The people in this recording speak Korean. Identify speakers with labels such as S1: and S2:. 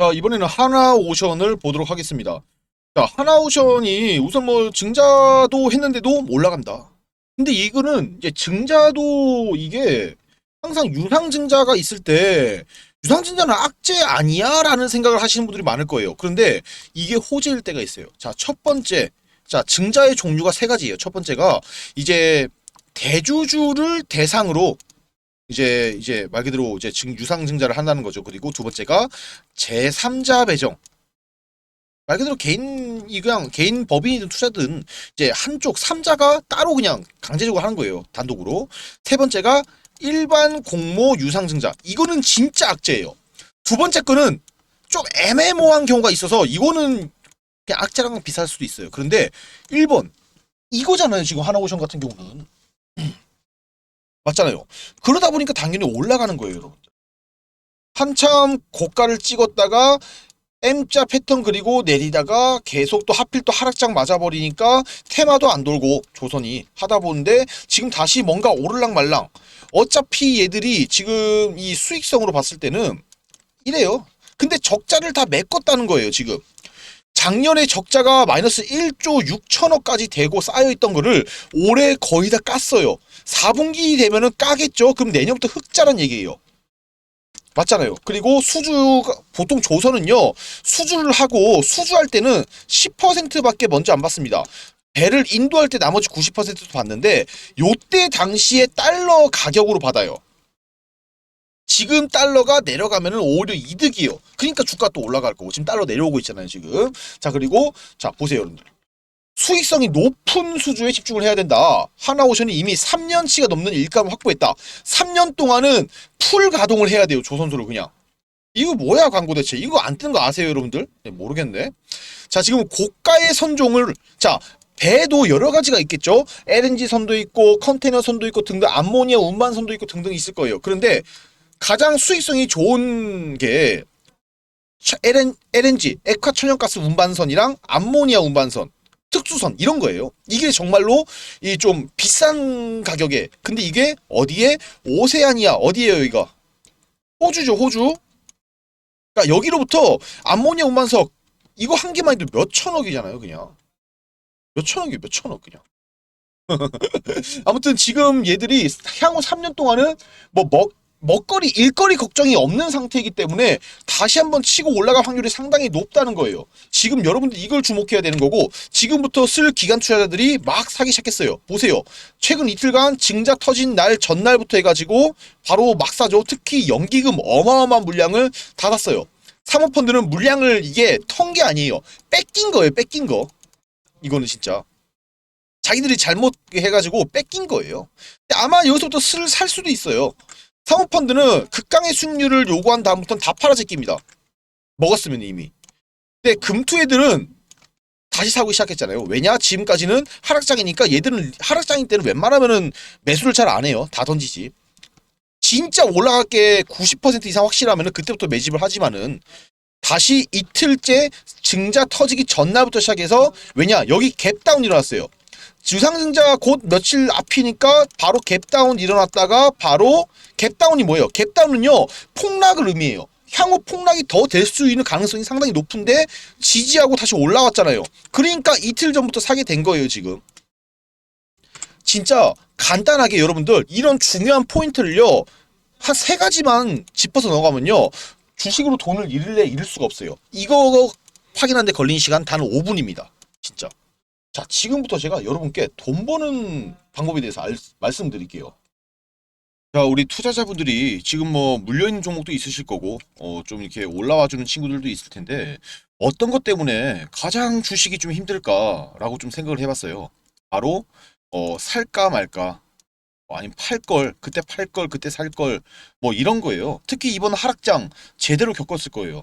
S1: 자, 이번에는 하나오션을 보도록 하겠습니다. 자, 하나오션이 우선 뭐 증자도 했는데도 올라간다. 근데 이거는 이제 증자도 이게 항상 유상 증자가 있을 때 유상 증자는 악재 아니야? 라는 생각을 하시는 분들이 많을 거예요. 그런데 이게 호재일 때가 있어요. 자, 첫 번째. 자, 증자의 종류가 세 가지예요. 첫 번째가 이제 대주주를 대상으로 이제 이제 말 그대로 이제 증 유상 증자를 한다는 거죠. 그리고 두 번째가 제3자 배정. 말 그대로 개인이 그냥 개인 법인이든 투자든 이제 한쪽 3자가 따로 그냥 강제적으로 하는 거예요. 단독으로. 세 번째가 일반 공모 유상 증자. 이거는 진짜 악재예요. 두 번째 거는 좀 애매모호한 경우가 있어서 이거는 악재랑 비슷할 수도 있어요. 그런데 1번 이거잖아요. 지금 하나오션 같은 경우는. 맞잖아요. 그러다 보니까 당연히 올라가는 거예요, 여러분. 한참 고가를 찍었다가 M자 패턴 그리고 내리다가 계속 또 하필 또 하락장 맞아버리니까 테마도 안 돌고 조선이 하다 보는데 지금 다시 뭔가 오를랑 말랑 어차피 얘들이 지금 이 수익성으로 봤을 때는 이래요. 근데 적자를 다 메꿨다는 거예요, 지금. 작년에 적자가 마이너스 1조 6천억까지 되고 쌓여있던 거를 올해 거의 다 깠어요. 4분기 되면은 까겠죠? 그럼 내년부터 흑자란 얘기예요. 맞잖아요. 그리고 수주가 보통 조선은요 수주를 하고 수주할 때는 10%밖에 먼저 안 받습니다. 배를 인도할 때 나머지 90%도 받는데 요때 당시에 달러 가격으로 받아요. 지금 달러가 내려가면은 오히려 이득이요. 그러니까 주가 또 올라갈 거고 지금 달러 내려오고 있잖아요 지금. 자 그리고 자 보세요 여러분들. 수익성이 높은 수주에 집중을 해야 된다. 하나오션이 이미 3년치가 넘는 일감을 확보했다. 3년 동안은 풀 가동을 해야 돼요. 조선소를 그냥. 이거 뭐야 광고 대체? 이거 안 뜨는 거 아세요 여러분들? 네, 모르겠네. 자 지금 고가의 선종을 자 배도 여러 가지가 있겠죠. LNG 선도 있고 컨테이너 선도 있고 등등 암모니아 운반 선도 있고 등등 있을 거예요. 그런데 가장 수익성이 좋은 게 LN, LNG 액화 천연가스 운반선이랑 암모니아 운반선 특수선 이런 거예요. 이게 정말로 이 좀 비싼 가격에 근데 이게 어디에 오세아니아 어디에요 여기가 호주죠 호주. 그러니까 여기로부터 암모니아 운반석 이거 한 개만 해도 몇 천억이잖아요 그냥 몇 천억이 몇 천억 그냥. 아무튼 지금 얘들이 향후 3년 동안은 뭐 먹, 먹거리, 일거리 걱정이 없는 상태이기 때문에 다시 한번 치고 올라갈 확률이 상당히 높다는 거예요. 지금 여러분들 이걸 주목해야 되는 거고 지금부터 쓸 기관 투자자들이 막 사기 시작했어요. 보세요. 최근 이틀간 증자 터진 날 전날부터 해가지고 바로 막 사죠. 특히 연기금 어마어마한 물량을 다 샀어요. 사모펀드는 물량을 이게 턴 게 아니에요. 뺏긴 거예요. 뺏긴 거. 이거는 진짜. 자기들이 잘못 해가지고 뺏긴 거예요. 아마 여기서부터 슬 살 수도 있어요. 사모펀드는 극강의 수익률을 요구한 다음부터는 다 팔아 제낍니다. 먹었으면 이미. 근데 금투 애들은 다시 사고 시작했잖아요. 왜냐? 지금까지는 하락장이니까 얘들은 하락장인 때는 웬만하면은 매수를 잘 안 해요. 다 던지지. 진짜 올라갈 게 90% 이상 확실하면은 그때부터 매집을 하지만은 다시 이틀째 증자 터지기 전날부터 시작해서 왜냐? 여기 갭다운 일어났어요. 주상증자 곧 며칠 앞이니까 바로 갭다운 일어났다가 바로 갭다운이 뭐예요? 갭다운은요 폭락을 의미해요. 향후 폭락이 더 될 수 있는 가능성이 상당히 높은데 지지하고 다시 올라왔잖아요. 그러니까 이틀 전부터 사게 된 거예요 지금. 진짜 간단하게 여러분들 이런 중요한 포인트를요 한 세 가지만 짚어서 넘어가면요 주식으로 돈을 잃을래 잃을 수가 없어요. 이거 확인하는데 걸린 시간 단 5분입니다. 자, 지금부터 제가 여러분께 돈 버는 방법에 대해서 알- 말씀드릴게요. 자, 우리 투자자분들이 지금 뭐 물려있는 종목도 있으실 거고, 어, 좀 이렇게 올라와 주는 친구들도 있을 텐데, 어떤 것 때문에 가장 주식이 좀 힘들까 라고 좀 생각을 해봤어요. 바로, 어, 살까 말까, 어, 아니면 팔 걸, 그때 팔 걸, 그때 살 걸, 뭐 이런 거예요. 특히 이번 하락장 제대로 겪었을 거예요.